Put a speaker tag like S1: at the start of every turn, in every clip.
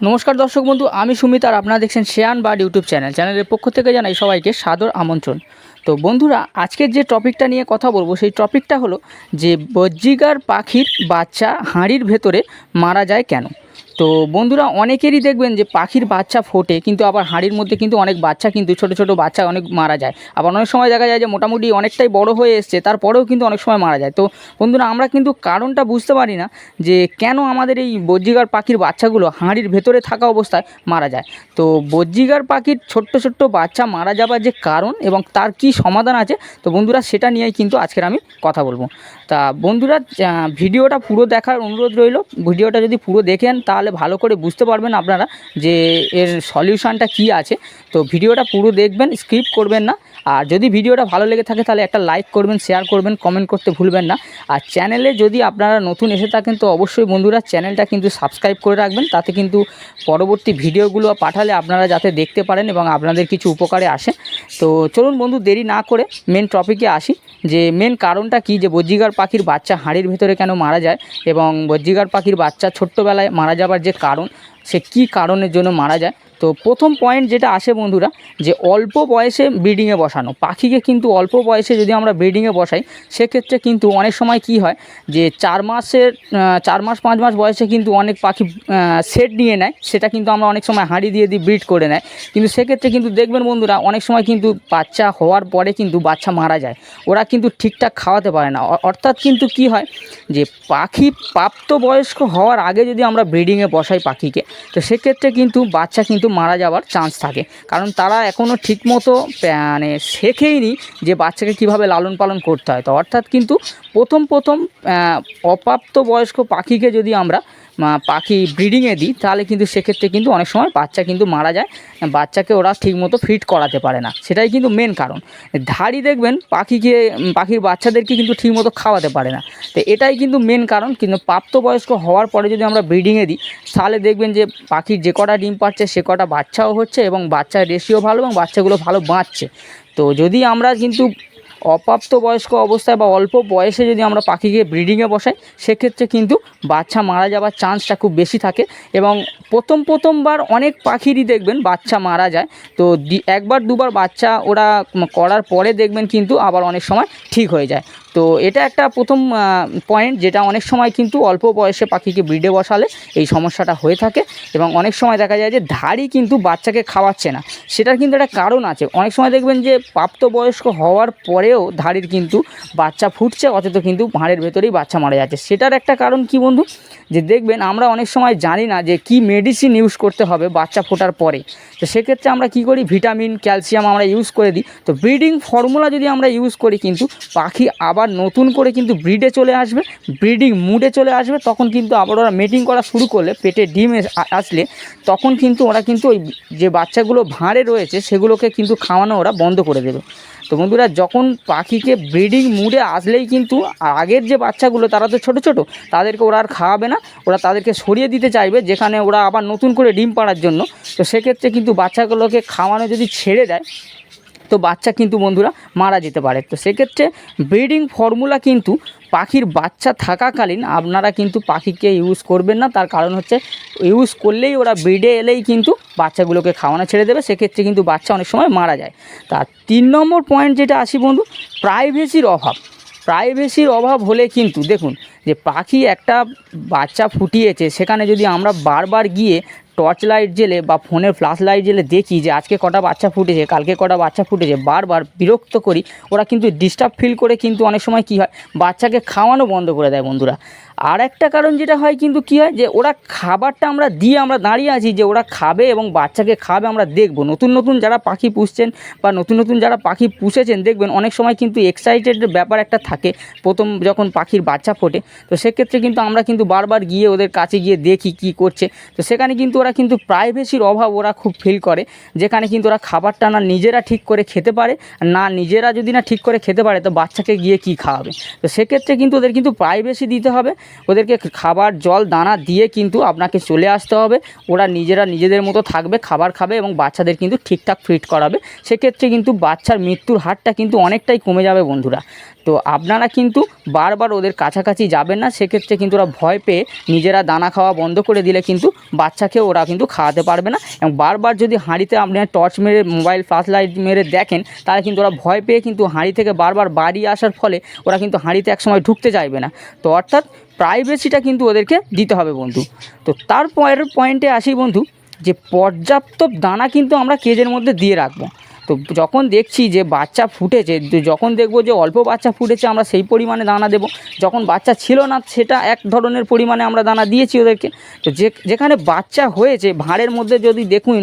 S1: নমস্কার দর্শক বন্ধু, আমি সুমিত আর আপনারা দেখছেন শেয়ান বার্ড ইউটিউব চ্যানেল। চ্যানেলের পক্ষ থেকে জানাই সবাইকে সাদর আমন্ত্রণ। তো বন্ধুরা, আজকের যে টপিকটা নিয়ে কথা বলব, সেই টপিকটা হলো যে বজ্জিগার পাখির বাচ্চা হাঁড়ির ভেতরে মারা যায় কেন? তো বন্ধুরা অনেকেরই দেখবেন যে পাখির বাচ্চা ফোটে, কিন্তু আবার হাঁড়ির মধ্যে কিন্তু অনেক বাচ্চা, কিন্তু ছোট ছোট বাচ্চা অনেক মারা যায়। আবার অনেক সময় দেখা যায় যে মোটামুটি অনেকটাই বড় হয়ে এসছে, তারপরেও কিন্তু অনেক সময় মারা যায়। তো বন্ধুরা আমরা কিন্তু কারণটা বুঝতে পারি না যে কেন আমাদের এই বজ্জিকার পাখির বাচ্চাগুলো হাঁড়ির ভেতরে থাকা অবস্থায় মারা যায়। তো বজ্জিকার পাখির ছোট্ট ছোট্ট বাচ্চা মারা যাবার যে কারণ এবং তার কি সমাধান আছে, তো বন্ধুরা সেটা নিয়েই কিন্তু আজকের আমি কথা বলব। তা বন্ধুরা ভিডিওটা পুরো দেখার অনুরোধ রইল। ভিডিওটা যদি পুরো দেখেন, তাহলে ভালো করে বুঝতে পারবেন আপনারা যে এর সলিউশনটা কি আছে। তো ভিডিওটা পুরো দেখবেন, স্কিপ করবেন না। আর যদি ভিডিওটা ভালো লেগে থাকে তাহলে একটা লাইক করবেন, শেয়ার করবেন, কমেন্ট করতে ভুলবেন না। আর চ্যানেলে যদি আপনারা নতুন এসে থাকেন তো অবশ্যই বন্ধুরা চ্যানেলটা কিন্তু সাবস্ক্রাইব করে রাখবেন। তাতে কিন্তু পরবর্তী ভিডিওগুলো পাঠালে আপনারা যাতে দেখতে পারেন এবং আপনাদের কিছু উপকারে আসে। তো চলুন বন্ধু, দেরি না করে মেন টপিকে আসি। যে মেন কারণটা কি? যে বজ্জিকার পাখির বাচ্চা হাঁড়ির ভেতরে কেন মারা যায়? এবং বজ্জিকার পাখির বাচ্চা ছোট্টবেলায় মারা যাবার যে কারণ সে কী কারণের জন্য মারা যায় তো প্রথম পয়েন্ট যেটা আসে বন্ধুরা, যে অল্প বয়সে ব্রিডিংয়ে বসানো। পাখিকে কিন্তু অল্প বয়সে যদি আমরা ব্রিডিংয়ে বসাই, সেক্ষেত্রে কিন্তু অনেক সময় কি হয়, যে চার মাসের চার মাস, পাঁচ মাস বয়সে কিন্তু অনেক পাখি সেট নিয়ে নেয়। সেটা কিন্তু আমরা অনেক সময় হাঁড়ি দিয়ে দিই ব্রিড করে নেয়। কিন্তু সেক্ষেত্রে কিন্তু দেখবেন বন্ধুরা, অনেক সময় কিন্তু বাচ্চা হওয়ার পরে কিন্তু বাচ্চা মারা যায়। ওরা কিন্তু ঠিকঠাক খাওয়াতে পারে না। অর্থাৎ কিন্তু কি হয়, যে পাখি প্রাপ্তবয়স্ক হওয়ার আগে যদি আমরা ব্রিডিংয়ে বসাই পাখিকে, তো সেক্ষেত্রে কিন্তু বাচ্চা কিন্তু মারা যাওয়ার চান্স থাকে। কারণ তারা এখনও ঠিকমতো মতো মানে শেখেইনি যে বাচ্চাকে কীভাবে লালন পালন করতে হয়। তো অর্থাৎ কিন্তু প্রথম প্রথম আহ, অপ্রাপ্তবয়স্ক পাখিকে যদি আমরা পাখি ব্রিডিংয়ে দিই তাহলে কিন্তু সেক্ষেত্রে কিন্তু অনেক সময় বাচ্চা কিন্তু মারা যায় বাচ্চাকে ওরা ঠিকমতো ফিট করাতে পারে না। সেটাই কিন্তু মেন কারণ। ধাড়ি দেখবেন পাখিকে পাখির বাচ্চাদেরকে কিন্তু ঠিকমতো খাওয়াতে পারে না। তো এটাই কিন্তু মেন কারণ। কিন্তু প্রাপ্তবয়স্ক হওয়ার পরে যদি আমরা ব্রিডিংয়ে দিই তাহলে দেখবেন যে পাখির যে কটা ডিম পাচ্ছে সে কটা বাচ্চাও হচ্ছে এবং বাচ্চার রেশিও ভালো এবং বাচ্চাগুলো ভালো বাঁচছে। তো যদি আমরা কিন্তু অপ্রাপ্তবয়স্ক অবস্থায় বা অল্প বয়সে যদি আমরা পাখিকে ব্রিডিংয়ে বসাই, সেক্ষেত্রে কিন্তু বাচ্চা মারা যাওয়ার চান্সটা খুব বেশি থাকে। এবং প্রথম প্রথমবার অনেক পাখিরই দেখবেন বাচ্চা মারা যায়। তো একবার দুবার বাচ্চা ওরা করার পরে দেখবেন কিন্তু আবার অনেক সময় ঠিক হয়ে যায়। তো এটা একটা প্রথম পয়েন্ট যেটা অনেক সময় কিন্তু অল্প বয়সে পাখিকে ব্রিডে বসালে এই সমস্যাটা হয়ে থাকে এবং অনেক সময় দেখা যায় যে ধাড়ি কিন্তু বাচ্চাকে খাওয়াচ্ছে না। সেটার কিন্তু একটা কারণ আছে। অনেক সময় দেখবেন যে প্রাপ্তবয়স্ক হওয়ার পরেও ধাড়ির কিন্তু বাচ্চা ফুটছে, অথচ কিন্তু ভাঁড়ের ভেতরেই বাচ্চা মারা যাচ্ছে। সেটার একটা কারণ কি বন্ধু? যে দেখবেন আমরা অনেক সময় জানি না যে কি মেডিসিন ইউজ করতে হবে বাচ্চা ফোটার পরে। তো সেক্ষেত্রে আমরা কি করি? ভিটামিন ক্যালসিয়াম আমরা ইউজ করে দিই। তো ব্রিডিং ফর্মুলা যদি আমরা ইউজ করি কিন্তু পাখি আবার নতুন করে কিন্তু ব্রিডে চলে আসবে ব্রিডিং মুডে চলে আসবে, তখন কিন্তু আবার ওরা মেটিং করা শুরু করলে, পেটে ডিম আসলে তখন কিন্তু ওরা কিন্তু ওই যে বাচ্চাগুলো ভাঁড়ে রয়েছে, সেগুলোকে কিন্তু খাওয়ানো ওরা বন্ধ করে দেবে। তো বন্ধুরা, যখন পাখিকে ব্রিডিং মুডে আসলেই কিন্তু আগের যে বাচ্চাগুলো, তারা তো ছোট ছোট, তাদেরকে ওরা আর খাওয়াবে না, ওরা তাদেরকে সরিয়ে দিতে চাইবে, যেখানে ওরা আবার নতুন করে ডিম পাড়ার জন্য। তো সেক্ষেত্রে কিন্তু বাচ্চাগুলোকে খাওয়ানো যদি ছেড়ে দেয় তো বাচ্চা কিন্তু বন্ধুরা মারা যেতে পারে। তো সেক্ষেত্রে ব্রিডিং ফর্মুলা কিন্তু পাখির বাচ্চা থাকাকালীন আপনারা কিন্তু পাখিকে ইউজ করবেন না। তার কারণ হচ্ছে ইউজ করলেই ওরা ব্রিডে এলেই কিন্তু বাচ্চাগুলোকে খাওয়ানো ছেড়ে দেবে। সেক্ষেত্রে কিন্তু বাচ্চা অনেক সময় মারা যায়। তার তিন নম্বর পয়েন্ট যেটা আসি বন্ধু প্রাইভেসির অভাব। প্রাইভেসির অভাব হলে কিন্তু দেখুন যে পাখি একটা বাচ্চা ফুটিয়েছে, সেখানে যদি আমরা বারবার গিয়ে টর্চ লাইট জেলে বা ফোনের ফ্ল্যাশ লাইট জেলে দেখি যে আজকে কটা বাচ্চা ফুটেছে, কালকে কটা বাচ্চা ফুটেছে, বারবার বিরক্ত করি। ওরা কিন্তু ডিস্টার্ব ফিল করে কিন্তু অনেক সময় কী হয়, বাচ্চাকে খাওয়ানো বন্ধ করে দেয় বন্ধুরা। আর একটা কারণ যেটা হয় কিন্তু কী হয় যে ওরা খাবারটা আমরা দিয়ে আমরা দাঁড়িয়ে আছি যে ওরা খাবে এবং বাচ্চাকে খাবে আমরা দেখব। নতুন নতুন যারা পাখি পুষছেন বা নতুন নতুন যারা পাখি পুষেছেন দেখবেন অনেক সময় কিন্তু এক্সাইটেড ব্যাপার একটা থাকে প্রথম যখন পাখির বাচ্চা ফোটে। তো সেক্ষেত্রে কিন্তু আমরা কিন্তু বারবার গিয়ে ওদের কাছে গিয়ে দেখি কি করছে। তো সেখানে কিন্তু ওরা কিন্তু প্রাইভেসির অভাব ওরা খুব ফিল করে। যেখানে কিন্তু ওরা খাবারটা না নিজেরা ঠিক করে খেতে পারে, না নিজেরা যদি না ঠিক করে খেতে পারে, তো বাচ্চাকে গিয়ে কি খাওয়াবে? তো সেক্ষেত্রে কিন্তু ওদের কিন্তু প্রাইভেসি দিতে হবে। ওদেরকে খাবার, জল, দানা দিয়ে কিন্তু আপনাকে চলে আসতে হবে। ওরা নিজেরা নিজেদের মতো থাকবে, খাবার খাবে এবং বাচ্চাদের কিন্তু ঠিকঠাক ফিট করাবে। সেক্ষেত্রে কিন্তু বাচ্চার মৃত্যুর হারটা কিন্তু অনেকটাই কমে যাবে বন্ধুরা। তো আপনারা কিন্তু বারবার ওদের কাছাকাছি যাবেন না, সেক্ষেত্রে কিন্তু ওরা ভয় পেয়ে নিজেরা দানা খাওয়া বন্ধ করে দিলে কিন্তু বাচ্চাকে ওরা কিন্তু খাওয়াতে পারবে না এবং বারবার যদি হাঁড়িতে আপনি টর্চ মেরে, মোবাইল ফ্লাশ লাইট মেরে দেখেন, তাহলে কিন্তু ওরা ভয় পেয়ে কিন্তু হাঁড়ি থেকে বারবার বাড়ি আসার ফলে ওরা কিন্তু হাঁড়িতে একসময় ঢুকতে চাইবে না। তো অর্থাৎ প্রাইভেসিটা কিন্তু ওদেরকে দিতে হবে বন্ধু। তো তারপরের পয়েন্টে আসি বন্ধু, যে পর্যাপ্ত দানা কিন্তু আমরা কেজের মধ্যে দিয়ে রাখব। তো যখন দেখছি যে বাচ্চা ফুটেছে যখন দেখব যে অল্প বাচ্চা ফুটেছে, আমরা সেই পরিমাণে দানা দেবো। যখন বাচ্চা ছিল না, সেটা এক ধরনের পরিমাণে আমরা দানা দিয়েছি ওদেরকে। তো যে, যেখানে বাচ্চা হয়েছে, ভাঁড়ের মধ্যে যদি দেখুন,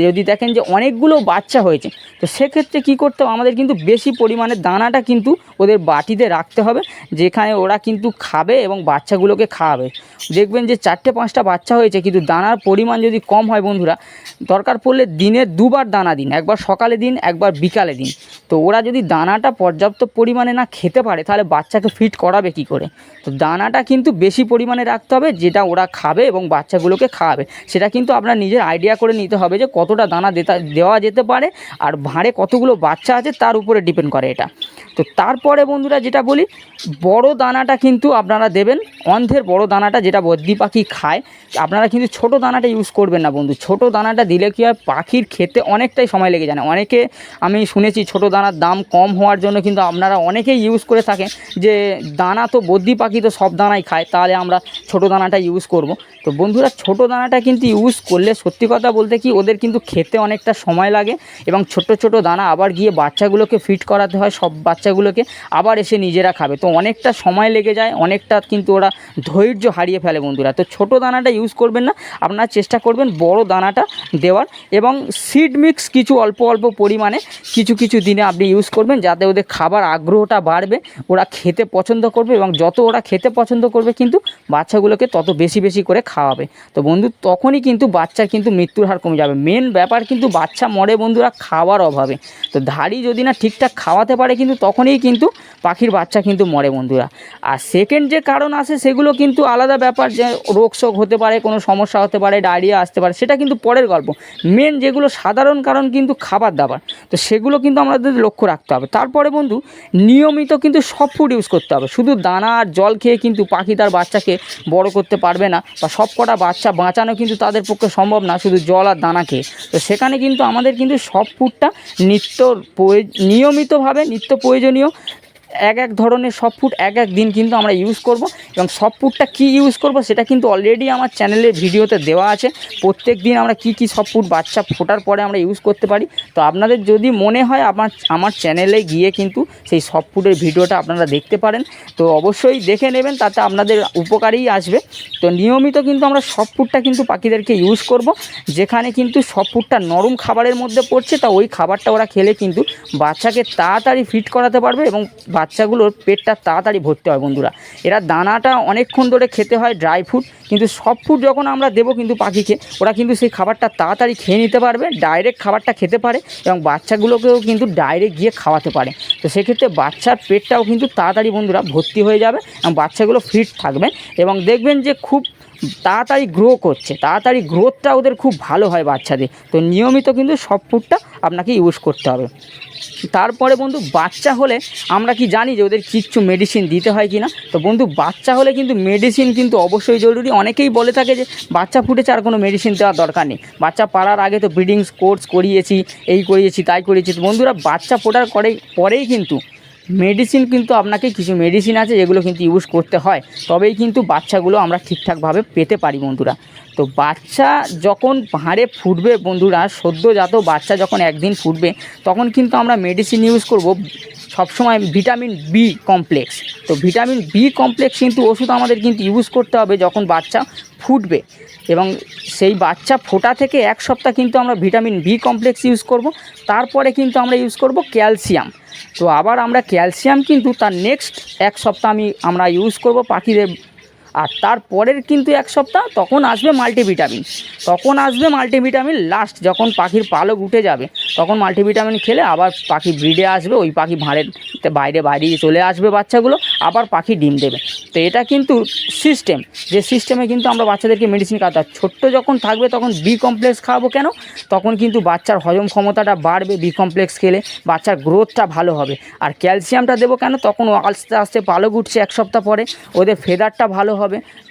S1: যদি দেখেন যে অনেকগুলো বাচ্চা হয়েছে, তো সেক্ষেত্রে কী করতে হবে? আমাদের কিন্তু বেশি পরিমাণে দানাটা কিন্তু ওদের বাটিতে রাখতে হবে, যেখানে ওরা কিন্তু খাবে এবং বাচ্চাগুলোকে খাওয়াবে। দেখবেন যে চারটে পাঁচটা বাচ্চা হয়েছে, কিন্তু দানার পরিমাণ যদি কম হয় বন্ধুরা, দরকার পড়লে দিনে দুবার দানা দিন, একবার সকালে দিন, একবার বিকালে দিন। তো ওরা যদি দানাটা পর্যাপ্ত পরিমাণে না খেতে পারে, তাহলে বাচ্চাকে ফিট করাবে কি করে? তো দানাটা কিন্তু বেশি পরিমাণে রাখতে হবে, যেটা ওরা খাবে এবং বাচ্চাগুলোকে খাওয়াবে। সেটা কিন্তু আপনার নিজের আইডিয়া করে নিতে হবে যে কতটা দানা দেওয়া যেতে পারে, আর ভাঁড়ে কতগুলো বাচ্চা আছে তার উপরে ডিপেন্ড করে এটা। তো তারপরে বন্ধুরা যেটা বলি, বড় দানাটা কিন্তু আপনারা দেবেন, অন্ধের বড় দানাটা বদ্রি পাখি খায়, আপনারা কিন্তু ছোট দানাটা ইউজ করবেন না বন্ধু। ছোট দানাটা দিলে কি হয়, পাখির খেতে অনেকটাই সময় লেগে যায় অনেকে আমি শুনেছি ছোট দানার দাম কম হওয়ার জন্য কিন্তু আপনারা অনেকেই ইউজ করে থাকেন যে, দানা তো বদ্রি পাখি তো সব দানাই খায়, তাহলে আমরা ছোট দানাটা ইউজ করব। তো বন্ধুরা, ছোট দানাটা কিন্তু ইউজ করলে সত্যি কথা বলতে কি, ওদের কিন্তু খেতে অনেকটা সময় লাগে এবং ছোট ছোট দানা আবার গিয়ে বাচ্চাগুলোকে ফিট করাতে হয়, সব বাচ্চাগুলোকে আবার এসে নিজেরা খাবে। তো অনেকটা সময় লেগে যায়, অনেকটা কিন্তু ওরা ধৈর্য হারিয়ে ফেলে বন্ধুরা। তো ছোট দানাটা ইউজ করবেন না, আপনারা চেষ্টা করবেন বড় দানাটা দেওয়ার এবং সিড মিক্স কিছু অল্প অল্প পরিমাণে কিছু কিছু দিনে আপনি ইউজ করবেন যাতে ওদের খাবার আগ্রহটা বাড়বে, ওরা খেতে পছন্দ করবে এবং যত ওরা খেতে পছন্দ করবে কিন্তু বাচ্চাগুলোকে তত বেশি বেশি করে খাওয়াবে। তো বন্ধু, তখনই কিন্তু বাচ্চার কিন্তু মৃত্যুর হার কমে যাবে। মেন ব্যাপার কিন্তু বাচ্চা মরে বন্ধুরা খাওয়ার অভাবে। তো ধাড়ি যদি না ঠিকঠাক খাওয়াতে পারে কিন্তু তখনই কিন্তু পাখির বাচ্চা কিন্তু মরে বন্ধুরা। আর সেকেন্ড যে কারণ আছে সেগুলো কিন্তু আলাদা ব্যাপার যে রোগ শোক হতে পারে, কোনো সমস্যা হতে পারে, ডায়রিয়া আসতে পারে, সেটা কিন্তু পরের গল্প। মেন যেগুলো সাধারণ কারণ কিন্তু খাবার দাবার। তো সেগুলো কিন্তু আমাদের লক্ষ্য রাখতে হবে। তারপরে বন্ধু, নিয়মিত কিন্তু সব ফুড ইউজ করতে হবে। শুধু দানা আর জল খেয়ে কিন্তু পাখি তার বাচ্চাকে বড় করতে পারবে না, বা সব কটা বাচ্চা বাঁচানো কিন্তু তাদের পক্ষে সম্ভব না, শুধু জল আর দানা খেয়ে। তো সেখানে কিন্তু আমাদের কিন্তু সব ফুডটা নিত্য নিয়মিতভাবে, নিত্য প্রয়োজনীয়। এক এক ধরনের সব ফুড এক এক দিন কিন্তু আমরা ইউজ করব এবং সব ফুডটা কী ইউজ করব সেটা কিন্তু অলরেডি আমার চ্যানেলের ভিডিওতে দেওয়া আছে। প্রত্যেক দিন আমরা কি কি সব ফুড বাচ্চা ফোটার পরে আমরা ইউজ করতে পারি। তো আপনাদের যদি মনে হয় আমার আমার চ্যানেলে গিয়ে কিন্তু সেই সব ফুডের ভিডিওটা আপনারা দেখতে পারেন। তো অবশ্যই দেখে নেবেন, তাতে আপনাদের উপকারেই আসবে। তো নিয়মিত কিন্তু আমরা সব ফুডটা কিন্তু পাখিদেরকে ইউজ করব। যেখানে কিন্তু সব ফুডটা নরম খাবারের মধ্যে পড়ছে, তা ওই খাবারটা ওরা খেলে কিন্তু বাচ্চাকে তাড়াতাড়ি ফিট করাতে পারবে এবং বাচ্চাগুলোর পেটটা তাড়াতাড়ি ভরতে হয় বন্ধুরা। এরা দানাটা অনেকক্ষণ ধরে খেতে হয় ড্রাই ফুড কিন্তু সব ফুড যখন আমরা দেবো কিন্তু পাখিকে, ওরা কিন্তু সেই খাবারটা তাড়াতাড়ি খেয়ে নিতে পারবে ডাইরেক্ট খাবারটা খেতে পারে এবং বাচ্চাগুলোকেও কিন্তু ডাইরেক্ট গিয়ে খাওয়াতে পারে। তো সেক্ষেত্রে বাচ্চার পেটটাও কিন্তু তাড়াতাড়ি বন্ধুরা ভর্তি হয়ে যাবে এবং বাচ্চাগুলো ফিট থাকবে এবং দেখবেন যে খুব তাড়াতাড়ি গ্রো করছে, তাড়াতাড়ি গ্রোথটা ওদের খুব ভালো হয় বাচ্চাদের। তো নিয়মিত কিন্তু সব ফুডটা আপনাকে ইউজ করতে হবে। তারপরে বন্ধু, বাচ্চা হলে আমরা কি জানি যে ওদের কিচ্ছু মেডিসিন দিতে হয় কি না তো বন্ধু, বাচ্চা হলে কিন্তু মেডিসিন কিন্তু অবশ্যই জরুরি। অনেকেই বলে থাকে যে বাচ্চা ফুটেছে আর কোনো মেডিসিন দেওয়ার দরকার নেই। বাচ্চা পাড়ার আগে তো ব্রিডিংস কোর্স করিয়েছি, এই করিয়েছি, তাই করিয়েছি। বন্ধুরা, বাচ্চা ফোটার করে পরেই কিন্তু মেডিসিন কিন্তু আপনাকে কিছু মেডিসিন আছে যেগুলো কিন্তু ইউজ করতে হয়। তবেই কিন্তু বাচ্চাগুলো আমরা ঠিকঠাকভাবে পেতে পারি বন্ধুরা। তো বাচ্চা যখন ভাঁড়ে ফুটবে বন্ধুরা, সদ্যজাত বাচ্চা যখন একদিন ফুটবে, তখন কিন্তু আমরা মেডিসিন ইউজ করব সবসময় ভিটামিন বি কমপ্লেক্স তো ভিটামিন বি কমপ্লেক্স কিন্তু ওষুধ আমাদের কিন্তু ইউজ করতে হবে যখন বাচ্চা ফুটবে এবং সেই বাচ্চা ফোটা থেকে এক সপ্তাহ কিন্তু আমরা ভিটামিন বি কমপ্লেক্স ইউজ করব, তারপরে কিন্তু আমরা ইউজ করব ক্যালসিয়াম। তো আবার আমরা ক্যালসিয়াম কিন্তু তার নেক্সট এক সপ্তাহ আমি আমরা ইউজ করব পাখিদের আর তারপরের কিন্তু এক সপ্তাহ তখন আসবে মাল্টিভিটামিন। তখন আসবে মাল্টিভিটামিন লাস্ট যখন পাখির পালক উঠে যাবে, তখন মাল্টিভিটামিন খেলে আবার পাখি ব্রিডে আসবে, ওই পাখি ভাঁড়ের বাইরে বাইরে চলে আসবে বাচ্চাগুলো, আবার পাখি ডিম দেবে। তো এটা কিন্তু সিস্টেম যে সিস্টেমে কিন্তু আমরা বাচ্চাদেরকে মেডিসিন খাওয়াতে ছোট্ট যখন থাকবে তখন বি কমপ্লেক্স খাওয়াবো কেন? তখন কিন্তু বাচ্চার হজম ক্ষমতাটা বাড়বে বি কমপ্লেক্স খেলে বাচ্চার গ্রোথটা ভালো হবে। আর ক্যালসিয়ামটা দেবো কেন? তখন আস্তে আস্তে পালক উঠছে এক সপ্তাহ পরে, ওদের ফেদারটা ভালো হবে।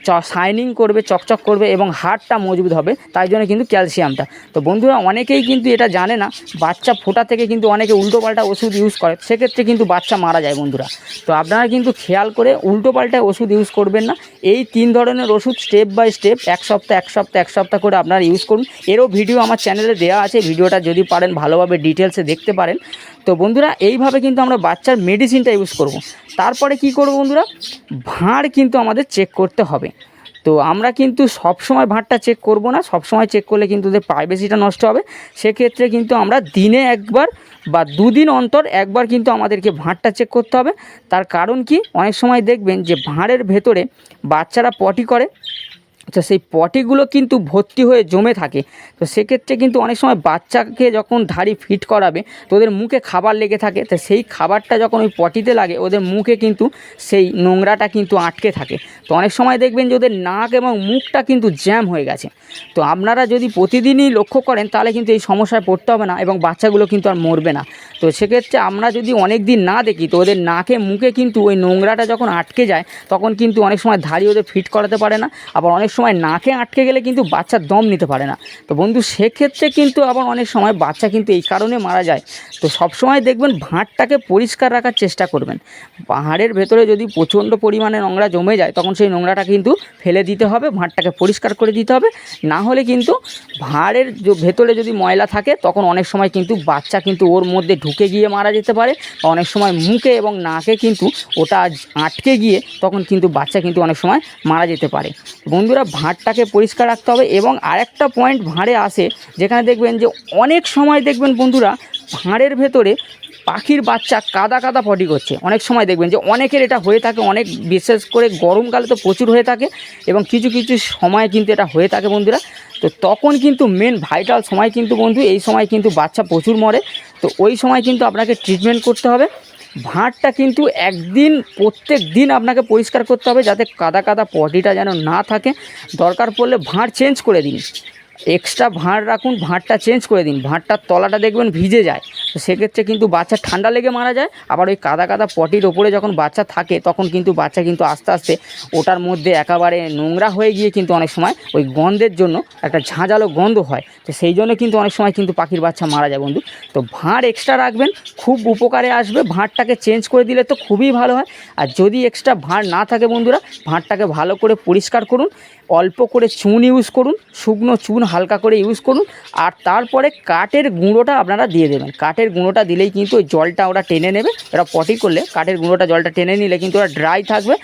S1: চ শাইনিং করবে, চকচক করবে এবং হাড়টা মজবুত হবে, তাই জন্য কিন্তু ক্যালসিয়ামটা। তো বন্ধুরা, অনেকেই কিন্তু এটা জানে না, বাচ্চা ফোটা থেকে কিন্তু অনেকে উল্টোপাল্টা ওষুধ ইউজ করে, সেক্ষেত্রে কিন্তু বাচ্চা মারা যায় বন্ধুরা। তো আপনারা কিন্তু খেয়াল করে উল্টোপাল্টা ওষুধ ইউজ করবেন না, এই তিন ধরনের ওষুধ স্টেপ বাই স্টেপ এক সপ্তাহ এক সপ্তাহ এক সপ্তাহ করে আপনারা ইউজ করুন। এরও ভিডিও আমার চ্যানেলে দেওয়া আছে ভিডিওটা যদি পারেন, ভালোভাবে ডিটেলসে দেখতে পারেন। তো বন্ধুরা, এইভাবে কিন্তু আমরা বাচ্চার মেডিসিনটা ইউজ করব। তারপরে কি করব বন্ধুরা? ভাঁড় কিন্তু আমাদের চেক করতে হবে। তো আমরা কিন্তু সব সময় ভাঁড়টা চেক করব না সব সময় চেক করলে কিন্তু ওদের প্রাইভেসিটা নষ্ট হবে। সেক্ষেত্রে কিন্তু আমরা দিনে একবার বা দুদিন অন্তর একবার কিন্তু আমাদেরকে ভাঁড়টা চেক করতে হবে। তার কারণ কি? অনেক সময় দেখবেন যে ভাঁড়ের ভেতরে বাচ্চারা পটি করে। তো সেই পটিগুলো কিন্তু ভর্তি হয়ে জমে থাকে। তো সেক্ষেত্রে কিন্তু অনেক সময় বাচ্চাকে যখন ধাড়ি ফিট করাবে, তো ওদের মুখে খাবার লেগে থাকে। তো সেই খাবারটা যখন ওই পটিতে লাগে, ওদের মুখে কিন্তু সেই নোংরাটা কিন্তু আটকে থাকে। তো অনেক সময় দেখবেন যে ওদের নাক এবং মুখটা কিন্তু জ্যাম হয়ে গেছে। তো আপনারা যদি প্রতিদিনই লক্ষ্য করেন, তাহলে কিন্তু এই সমস্যায় পড়তে হবে না এবং বাচ্চাগুলো কিন্তু আর মরবে না। তো সেক্ষেত্রে আমরা যদি অনেক দিন না দেখি, তো ওদের নাকে মুখে কিন্তু ওই নোংরাটা যখন আটকে যায়, তখন কিন্তু অনেক সময় ধাড়ি ওদের ফিট করাতে পারে না। আবার অনেক সময় নাকে আটকে গেলে কিন্তু বাচ্চা দম নিতে পারে না। তো বন্ধু, সেক্ষেত্রে কিন্তু আবার অনেক সময় বাচ্চা কিন্তু এই কারণে মারা যায়। তো সবসময় দেখবেন ভাঁড়টাকে পরিষ্কার রাখার চেষ্টা করবেন। পাহাড়ের ভেতরে যদি প্রচণ্ড পরিমাণে নোংরা জমে যায়, তখন সেই নোংরাটা কিন্তু ফেলে দিতে হবে, ভাঁড়টাকে পরিষ্কার করে দিতে হবে। না হলে কিন্তু ভাঁড়ের ভেতরে যদি ময়লা থাকে, তখন অনেক সময় কিন্তু বাচ্চা কিন্তু ওর মধ্যে ঢুকে গিয়ে মারা যেতে পারে। অনেক সময় মুখে এবং নাকে কিন্তু ওটা আটকে গিয়ে তখন কিন্তু বাচ্চা কিন্তু অনেক সময় মারা যেতে পারে। বন্ধুরা ভাঁড়টাকে পরিষ্কার রাখতে হবে এবং আরেকটা পয়েন্ট ভাঁড়ে আসে, যেখানে দেখবেন যে অনেক সময় দেখবেন বন্ধুরা ভাঁড়ের ভেতরে পাখির বাচ্চা কাদা কাদা পটি করছে। অনেক সময় দেখবেন যে অনেকের এটা হয়ে থাকে, অনেক বিশেষ করে গরমকালে তো প্রচুর হয়ে থাকে এবং কিছু কিছু সময় কিন্তু এটা হয়ে থাকে বন্ধুরা। তো তখন কিন্তু মেন ভাইটাল সময় কিন্তু বন্ধু, এই সময় কিন্তু বাচ্চা প্রচুর মরে। তো ওই সময় কিন্তু আপনাকে ট্রিটমেন্ট করতে হবে। ভাঁড়টা কিন্তু একদিন, প্রত্যেক দিন আপনাকে পরিষ্কার করতে হবে যাতে কাদা কাদা পটিটা যেন না থাকে। দরকার পড়লে ভাঁড় চেঞ্জ করে দিন। এক্সট্রা ভাঁড় রাখুন, ভাঁড়টা চেঞ্জ করে দিন। ভাঁড়টার তলাটা দেখবেন ভিজে যায়। তো সেক্ষেত্রে কিন্তু বাচ্চা ঠান্ডা লেগে মারা যায়। আবার ওই কাদা কাদা পটির ওপরে যখন বাচ্চা থাকে, তখন কিন্তু বাচ্চা কিন্তু আস্তে আস্তে ওটার মধ্যে একেবারে নোংরা হয়ে গিয়ে কিন্তু অনেক সময় ওই গন্ধের জন্য একটা ঝাঁঝালো গন্ধ হয়। তো সেই জন্য কিন্তু অনেক সময় কিন্তু পাখির বাচ্চা মারা যায় বন্ধু। তো ভাঁড় এক্সট্রা রাখবেন, খুব উপকারে আসবে। ভাঁড়টাকে চেঞ্জ করে দিলে তো খুবই ভালো হয়। আর যদি এক্সট্রা ভাঁড় না থাকে বন্ধুরা, ভাঁড়টাকে ভালো করে পরিষ্কার করুন। অল্প করে চুন ইউজ করুন। শুকনো চুন হালকা করে ইউজ করুন। আর তারপরে কাঠের গুঁড়োটা আপনারা দিয়ে দেবেন। কাঠের গুঁড়োটা দিলেই কিন্তু জলটা ওরা টেনে নেবে। ওরা পটি করলে কাঠের গুঁড়োটা জলটা টেনে নিলে কিন্তু ওরা ড্রাই থাকবে।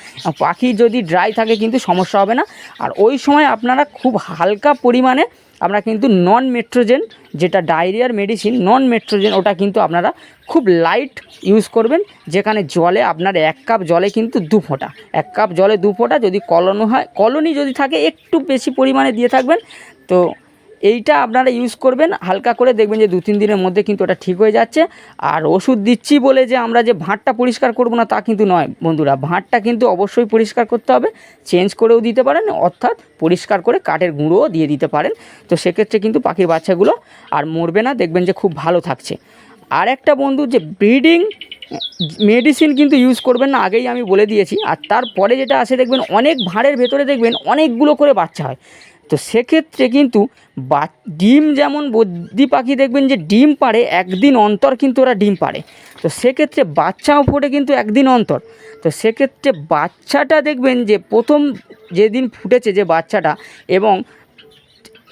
S1: পাখি যদি ড্রাই থাকে কিন্তু সমস্যা হবে না। আর ওই সময় আপনারা খুব হালকা পরিমাণে আমরা কিন্তু নন মেট্রোজেন যেটা ডায়রিয়ার মেডিসিন নন মেট্রোজেন ওটা কিন্তু আপনারা খুব লাইট ইউজ করবেন। যেখানে জলে আপনার এক কাপ জলে কিন্তু দু ফোঁটা। এক কাপ জলে দু ফোঁটা যদি কলনো হয়, কলোনি যদি থাকে একটু বেশি পরিমাণে দিয়ে থাকবেন। তো এইটা আপনারা ইউজ করবেন, হালকা করে দেখবেন যে দু তিন দিনের মধ্যে কিন্তু ওটা ঠিক হয়ে যাচ্ছে। আর ওষুধ দিচ্ছি বলে যে আমরা যে ভাঁড়টা পরিষ্কার করব না তা কিন্তু নয় বন্ধুরা, ভাঁড়টা কিন্তু অবশ্যই পরিষ্কার করতে হবে, চেঞ্জ করেও দিতে পারেন, অর্থাৎ পরিষ্কার করে কাঠের গুঁড়োও দিয়ে দিতে পারেন। তো সেক্ষেত্রে কিন্তু পাখির বাচ্চাগুলো আর মরবে না, দেখবেন যে খুব ভালো থাকছে। আর একটা বন্ধু যে ব্রিডিং মেডিসিন কিন্তু ইউজ করবেন না, আগেই আমি বলে দিয়েছি। আর তারপরে যেটা আসে দেখবেন অনেক ভাঁড়ের ভেতরে দেখবেন অনেকগুলো করে বাচ্চা হয়। তো সেক্ষেত্রে কিন্তু বা, ডিম যেমন বদ্যি পাখি দেখবেন যে ডিম পাড়ে, একদিন অন্তর কিন্তু ওরা ডিম পাড়ে। তো সেক্ষেত্রে বাচ্চাও ফোটে কিন্তু একদিন অন্তর। তো সেক্ষেত্রে বাচ্চাটা দেখবেন যে প্রথম যেদিন ফুটেছে যে বাচ্চাটা এবং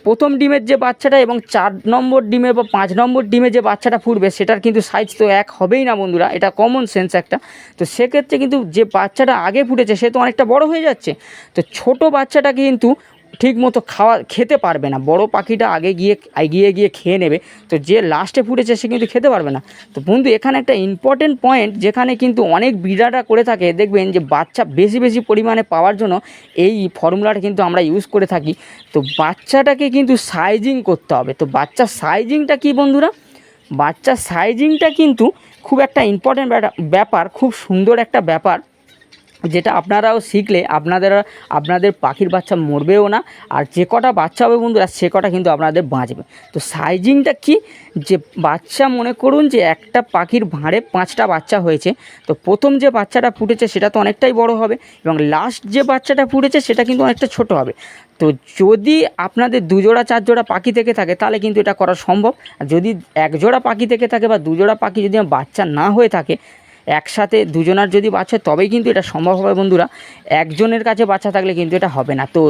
S1: প্রথম ডিমের যে বাচ্চাটা এবং চার নম্বর ডিমে বা পাঁচ নম্বর ডিমে যে বাচ্চাটা ফুটবে, সেটার কিন্তু সাইজ তো এক হবেই না বন্ধুরা, এটা কমন সেন্স একটা। তো সেক্ষেত্রে কিন্তু যে বাচ্চাটা আগে ফুটেছে, সে তো অনেকটা বড় হয়ে যাচ্ছে। তো ছোট বাচ্চাটা কিন্তু ঠিক মতো খাওয়া, খেতে পারবে না। বড় পাখিটা আগে গিয়ে, এগিয়ে গিয়ে খেয়ে নেবে। তো যে লাস্টে ফুটেছে, সে কিন্তু খেতে পারবে না। তো বন্ধু, এখানে একটা ইম্পর্টেন্ট পয়েন্ট যেখানে কিন্তু অনেক বিড়ারা করে থাকে। দেখবেন যে বাচ্চা বেশি বেশি পরিমাণে পাওয়ার জন্য এই ফর্মুলাটা কিন্তু আমরা ইউজ করে থাকি। তো বাচ্চাটাকে কিন্তু সাইজিং করতে হবে। তো বাচ্চার সাইজিংটা কি বন্ধুরা? বাচ্চার সাইজিংটা কিন্তু খুব একটা ইম্পর্টেন্ট ব্যাপার, খুব সুন্দর একটা ব্যাপার। যেটা আপনারাও শিখলে আপনাদের আপনাদের পাখির বাচ্চা মরবেও না, আর যে কটা বাচ্চা হবে বন্ধুরা, সে কটা কিন্তু আপনাদের বাঁচবে। তো সাইজিংটা কি? যে বাচ্চা মনে করুন যে একটা পাখির ভাঁড়ে পাঁচটা বাচ্চা হয়েছে, তো প্রথম যে বাচ্চাটা ফুটেছে সেটা তো অনেকটাই বড় হবে, এবং লাস্ট যে বাচ্চাটা ফুটেছে সেটা কিন্তু অনেকটা ছোট হবে। তো যদি আপনাদের দুজোড়া চার জোড়া পাখি থেকে থাকে, তাহলে কিন্তু এটা করা সম্ভব। আর যদি এক জোড়া পাখি থেকে থাকে বা দুজোড়া পাখি যদি বাচ্চা না হয়ে থাকে একসাথে দুজনার যদি বাচ্চা তবেই কিন্তু এটা সম্ভব হবে বন্ধুরা। একজনের কাছে বাচ্চা থাকলে কিন্তু এটা হবে না। তো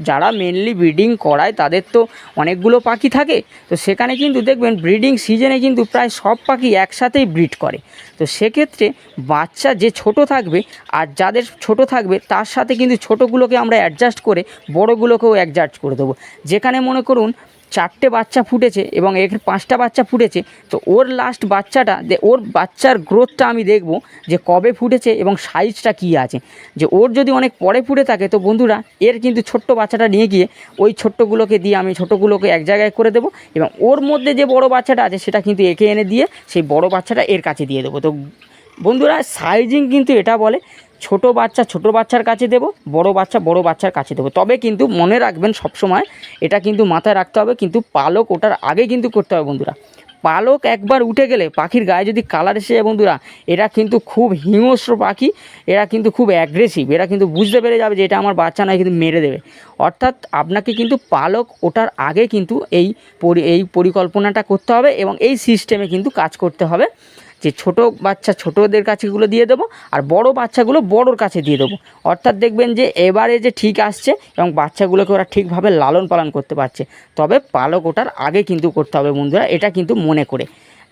S1: যারা মেনলি ব্রিডিং করায়, তাদের তো অনেকগুলো পাখি থাকে। তো সেখানে কিন্তু দেখবেন ব্রিডিং সিজনে কিন্তু প্রায় সব পাখি একসাথেই ব্রিড করে। তো সেক্ষেত্রে বাচ্চা যে ছোট থাকবে আর যাদের ছোট থাকবে, তার সাথে কিন্তু ছোটোগুলোকে আমরা অ্যাডজাস্ট করে বড়োগুলোকেও অ্যাডজাস্ট করে দেবো। যেখানে মনে করুন চারটে বাচ্চা ফুটেছে এবং এর পাঁচটা বাচ্চা ফুটেছে, তো ওর লাস্ট বাচ্চাটা, যে ওর বাচ্চার গ্রোথটা আমি দেখব যে কবে ফুটেছে এবং সাইজটা কী আছে। যে ওর যদি অনেক পরে ফুটে থাকে, তো বন্ধুরা, এর কিন্তু ছোট্ট বাচ্চাটা নিয়ে গিয়ে ওই ছোট্টগুলোকে দিয়ে আমি ছোটোগুলোকে এক জায়গায় করে দেবো এবং ওর মধ্যে যে বড় বাচ্চাটা আছে, সেটা কিন্তু একে এনে দিয়ে সেই বড় বাচ্চাটা এর কাছে দিয়ে দেবো। তো বন্ধুরা সাইজিং কিন্তু এটা বলে ছোট বাচ্চা ছোট বাচ্চার কাছে দেবো, বড় বাচ্চা বড় বাচ্চার কাছে দেবো। তবে কিন্তু মনে রাখবেন সবসময় এটা কিন্তু মাথায় রাখতে হবে, কিন্তু পালক ওটার আগে কিন্তু করতে হবে বন্ধুরা। পালক একবার উঠে গেলে পাখির গায়ে যদি কালার এসে যায় বন্ধুরা, এরা কিন্তু খুব হিংস্র পাখি, এরা কিন্তু খুব অ্যাগ্রেসিভ এরা কিন্তু বুঝতে পেরে যাবে যে এটা আমার বাচ্চা নয়, কিন্তু মেরে দেবে। অর্থাৎ আপনাকে কিন্তু পালক ওটার আগে কিন্তু এই এই পরিকল্পনাটা করতে হবে এবং এই সিস্টেমে কিন্তু কাজ করতে হবে। যে ছোট বাচ্চা ছোটোদের কাছেগুলো দিয়ে দেবো আর বড় বাচ্চাগুলো বড়োর কাছে দিয়ে দেবো। অর্থাৎ দেখবেন যে এবারে যে ঠিক আসছে এবং বাচ্চাগুলোকে ওরা ঠিকভাবে লালন পালন করতে পারছে। তবে পালক ওটার আগে কিন্তু করতে হবে বন্ধুরা, এটা কিন্তু মনে করে।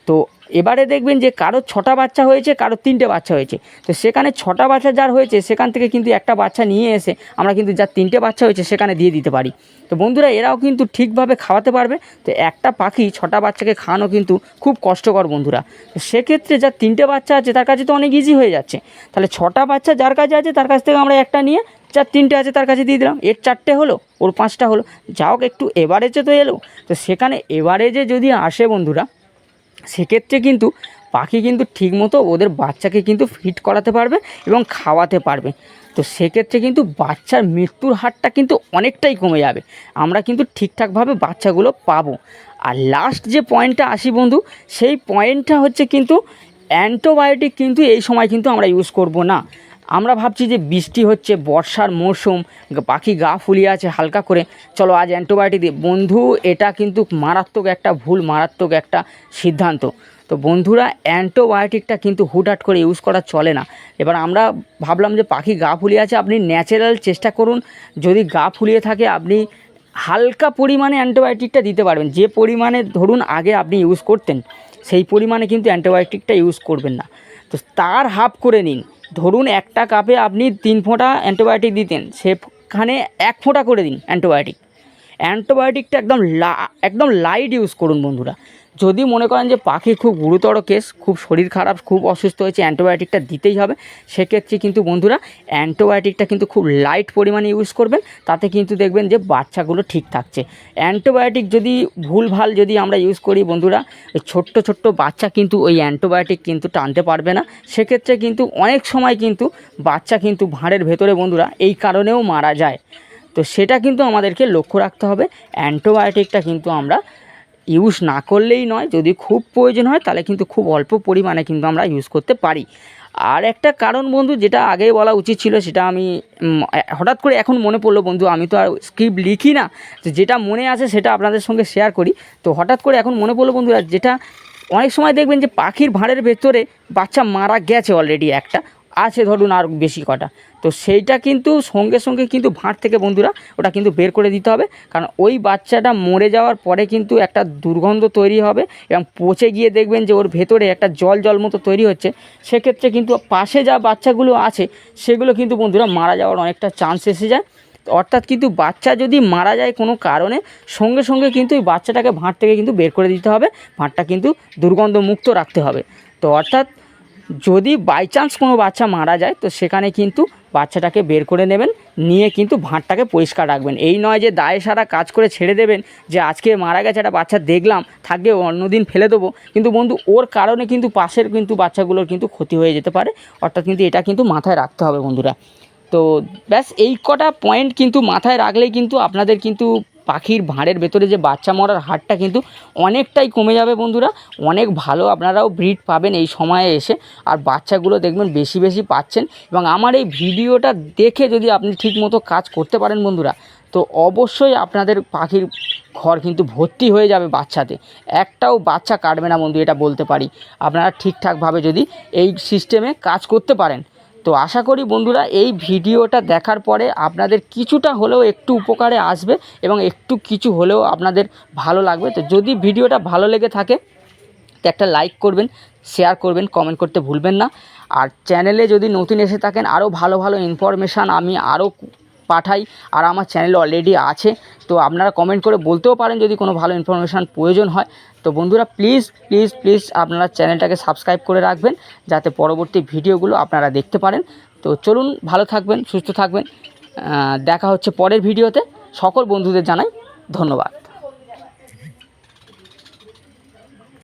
S1: তো এবারে দেখবেন যে কারও ছটা বাচ্চা হয়েছে, কারও তিনটে বাচ্চা হয়েছে। তো সেখানে ছটা বাচ্চা যার হয়েছে, সেখান থেকে কিন্তু একটা বাচ্চা নিয়ে এসে আমরা কিন্তু যার তিনটে বাচ্চা হয়েছে সেখানে দিয়ে দিতে পারি। তো বন্ধুরা, এরাও কিন্তু ঠিকভাবে খাওয়াতে পারবে। তো একটা পাখি ছটা বাচ্চাকে খাওয়ানো কিন্তু খুব কষ্টকর বন্ধুরা। তো সেক্ষেত্রে যার তিনটে বাচ্চা আছে, তার কাছে তো অনেক ইজি হয়ে যাচ্ছে। তাহলে ছটা বাচ্চা যার কাছে আছে, তার কাছ থেকে আমরা একটা নিয়ে যার তিনটে আছে, তার কাছে দিয়ে দিলাম। এর চারটে হলো, ওর পাঁচটা হলো। যা হোক একটু এভারেজে তো এলো। তো সেখানে এভারেজে যদি আসে বন্ধুরা সেক্ষেত্রে কিন্তু পাখি কিন্তু ঠিকমতো ওদের বাচ্চাকে কিন্তু ফিট করাতে পারবে এবং খাওয়াতে পারবে। তো সেক্ষেত্রে কিন্তু বাচ্চার মৃত্যুর হারটা কিন্তু অনেকটাই কমে যাবে। আমরা কিন্তু ঠিকঠাকভাবে বাচ্চাগুলো পাবো। আর লাস্ট যে পয়েন্টটা আসি বন্ধু, সেই পয়েন্টটা হচ্ছে কিন্তু অ্যান্টোবায়োটিক কিন্তু এই সময় কিন্তু আমরা ইউজ করব না। আমরা ভাবছি যে বৃষ্টি হচ্ছে, বর্ষার মরশুম পাখি গা ফুলিয়ে আছে হালকা করে। চলো আজ অ্যান্টিবায়োটিক দিই। বন্ধু, এটা কিন্তু মারাত্মক একটা ভুল, মারাত্মক একটা সিদ্ধান্ত। তো বন্ধুরা, অ্যান্টিবায়োটিকটা কিন্তু হুটহাট করে ইউজ করা চলে না। এবার আমরা ভাবলাম যে পাখি গা ফুলিয়ে আছে, আপনি ন্যাচারাল চেষ্টা করুন। যদি গা ফুলিয়ে থাকে, আপনি হালকা পরিমাণে অ্যান্টিবায়োটিকটা দিতে পারবেন। যে পরিমাণে ধরুন আগে আপনি ইউজ করতেন, সেই পরিমাণে কিন্তু অ্যান্টিবায়োটিকটা ইউজ করবেন না। তো তার হাফ করে নিন। ধরুন একটা কাপে আপনি তিন ফোঁটা অ্যান্টিবায়োটিক দিতেন, সেখানে এক ফোঁটা করে দিন অ্যান্টিবায়োটিক অ্যান্টিবায়োটিকটা একদম লা, একদম লাইট ইউজ করুন বন্ধুরা। যদি মনে করেন যে পাখি খুব গুরুতর কেস খুব শরীর খারাপ, খুব অসুস্থ হয়েছে অ্যান্টিবায়োটিকটা দিতেই হবে, সেক্ষেত্রে কিন্তু বন্ধুরা অ্যান্টিবায়োটিকটা কিন্তু খুব লাইট পরিমাণে ইউজ করবেন, তাতে কিন্তু দেখবেন যে বাচ্চাগুলো ঠিক থাকছে। অ্যান্টিবায়োটিক যদি ভুলভাল যদি আমরা ইউজ করি বন্ধুরা ছোট্ট ছোট্ট বাচ্চা কিন্তু ওই অ্যান্টিবায়োটিক কিন্তু টানতে পারবে না, সেক্ষেত্রে কিন্তু অনেক সময় কিন্তু বাচ্চা কিন্তু ভাঁড়ের ভেতরে বন্ধুরা এই কারণেও মারা যায়। তো সেটা কিন্তু আমাদেরকে লক্ষ্য রাখতে হবে অ্যান্টিবায়োটিকটা কিন্তু আমরা ইউজ না করলেই নয়, যদি খুব প্রয়োজন হয় তাহলে কিন্তু খুব অল্প পরিমাণে কিন্তু আমরা ইউজ করতে পারি। আর একটা কারণ বন্ধু, যেটা আগে বলা উচিত ছিল, সেটা আমি হঠাৎ করে এখন মনে পড়ল বন্ধু, আমি তো আর স্ক্রিপ্ট লিখি না, তো যেটা মনে আছে সেটা আপনাদের সঙ্গে শেয়ার করি। তো হঠাৎ করে এখন মনে পড়ল বন্ধুরা, যেটা অনেক সময় দেখবেন যে পাখির ভাঁড়ের ভেতরে বাচ্চা মারা গেছে অলরেডি একটা আছে ধরুন আর বেশি কটা। তো সেইটা কিন্তু সঙ্গে সঙ্গে কিন্তু ভাঁড় থেকে বন্ধুরা ওটা কিন্তু বের করে দিতে হবে। কারণ ওই বাচ্চাটা মরে যাওয়ার পরে কিন্তু একটা দুর্গন্ধ তৈরি হবে এবং পচে গিয়ে দেখবেন যে ওর ভেতরে একটা জল জল মতো তৈরি হচ্ছে। সেক্ষেত্রে কিন্তু পাশে যা বাচ্চাগুলো আছে, সেগুলো কিন্তু বন্ধুরা মারা যাওয়ার অনেকটা চান্স এসে যায়। অর্থাৎ কিন্তু বাচ্চা যদি মারা যায় কোনো কারণে, সঙ্গে সঙ্গে কিন্তু ওই বাচ্চাটাকে ভাঁড় থেকে কিন্তু বের করে দিতে হবে। ভাঁড়টা কিন্তু দুর্গন্ধমুক্ত রাখতে হবে। তো অর্থাৎ যদি বাই চান্স কোনো বাচ্চা মারা যায়, তো সেখানে কিন্তু বাচ্চাটাকে বের করে নেবেন, নিয়ে কিন্তু ভাঁড়টাকে পরিষ্কার রাখবেন। এই নয় যে দায়ে সারা কাজ করে ছেড়ে দেবেন, যে আজকে মারা গেছে একটা বাচ্চা, দেখলাম, থাকবে অন্যদিন ফেলে দেবো। কিন্তু বন্ধু, ওর কারণে কিন্তু পাশের কিন্তু বাচ্চাগুলোর কিন্তু ক্ষতি হয়ে যেতে পারে। অর্থাৎ কিন্তু এটা কিন্তু মাথায় রাখতে হবে বন্ধুরা। তো ব্যাস, এই কটা পয়েন্ট কিন্তু মাথায় রাখলেই কিন্তু আপনাদের কিন্তু পাখির ভাঁড়ের ভেতরে যে বাচ্চা মরার হারটা কিন্তু অনেকটাই কমে যাবে বন্ধুরা। অনেক ভালো আপনারাও ব্রিড পাবেন এই সময়ে এসে। আর বাচ্চাগুলো দেখবেন বেশি বেশি পাচ্ছেন। এবং আমার এই ভিডিওটা দেখে যদি আপনি ঠিকমতো কাজ করতে পারেন বন্ধুরা, তো অবশ্যই আপনাদের পাখির ঘর কিন্তু ভর্তি হয়ে যাবে বাচ্চাতে। একটাও বাচ্চা কাটবে না বন্ধু, এটা বলতে পারি। আপনারা ঠিকঠাকভাবে যদি এই সিস্টেমে কাজ করতে পারেন। তো আশা করি বন্ধুরা এই ভিডিওটা দেখার পরে আপনাদের কিছুটা হলেও একটু উপকারে আসবে এবং একটু কিছু হলেও আপনাদের ভালো লাগবে। তো যদি ভিডিওটা ভালো লেগে থাকে, তো একটা লাইক করবেন শেয়ার করবেন কমেন্ট করতে ভুলবেন না। আর চ্যানেলে যদি নতুন এসে থাকেন আরও ভালো ভালো ইনফরমেশান আমি আরও পাঠাই, আর আমার চ্যানেলে অলরেডি আছে, তো আপনারা কমেন্ট করে বলতেও পারেন যদি কোনো ভালো ইনফরমেশান প্রয়োজন হয়। তো বন্ধুরা প্লিজ প্লিজ প্লিজ আপনারা চ্যানেলটাকে সাবস্ক্রাইব করে রাখবেন, যাতে পরবর্তী ভিডিওগুলো আপনারা দেখতে পারেন। তো চলুন, ভালো থাকবেন, সুস্থ থাকবেন। দেখা হচ্ছে পরের ভিডিওতে। সকল বন্ধুদের জানাই ধন্যবাদ।